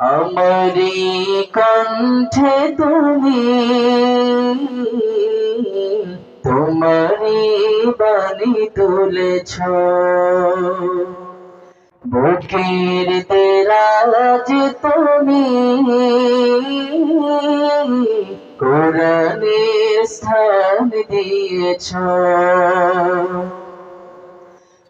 আমারি কণ্ঠে তুমি তোমারি বাণী তুলেছ। বুকের তেরাজ তুমি কোরআনের স্থান দিয়েছ।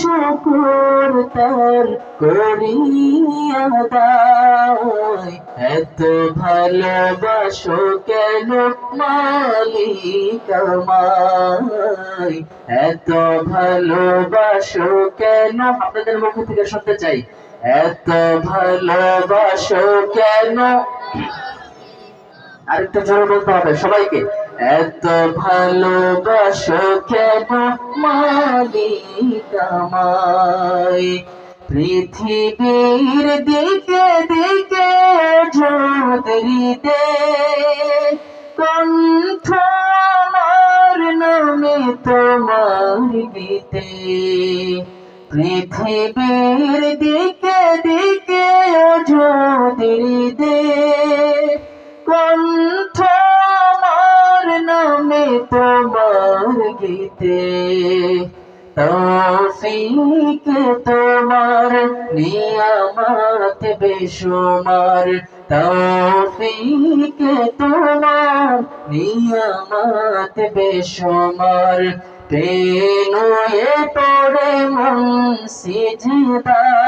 শুকুর তার করিয়া এত ভালোবাসো কেন মালিক আমায়? এত ভালোবাসো কেন আপনাদের মুখ থেকে শুনতে চাই। এত ভালোবাসো কেন আরেকটা জোরে বলতে হবে সবাইকে। এত ভালোবাসো কেন মালিক আমায়? পৃথিবীর দিকে দিকে ঝোদরিতে কণ্ঠ আমার নামে তোমার গীতে। পৃথিবীর দিকে তোমার গীতে তৌফিক তোমার নিয়ামত বেশুমার। তৌফিক তোমার নিয়ামত বেশুমার। পেনুয়ে পড়ে মন সিজদায়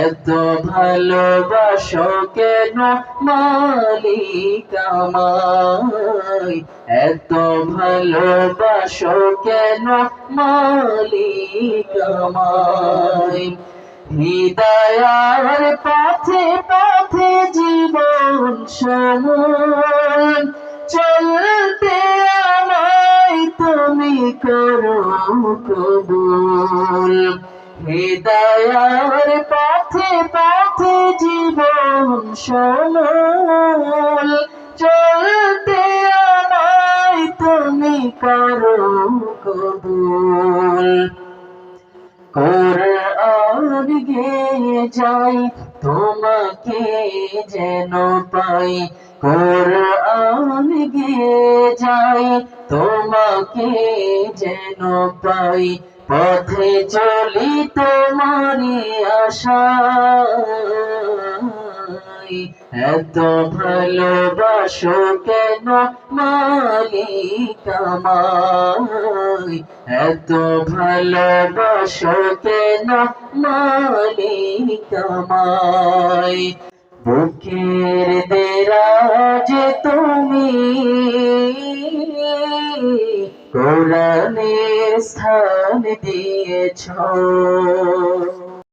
এত ভালোবাসো কেন মালিক আমায় এত ভালোবাসো কেন মালিক আমায় হৃদয়ার পথে পথে জীবন সমান কবুল হৃদয়ার পথে পথে জীবন সমান চলতে আমায় তুমি করো কবুল কোরআন গেয়ে যাই, তোমাকে যেন পাই। কোরআন গেয়ে যাই তোমাকে যেন পাই পথে চলি তোমারি আশা এত ভালোবাসো কেন মালিক এত ভালোবাসো কেন মালিক আমায় বুকের দেরাজ তুমি কোরআনের স্থান দিয়েছ।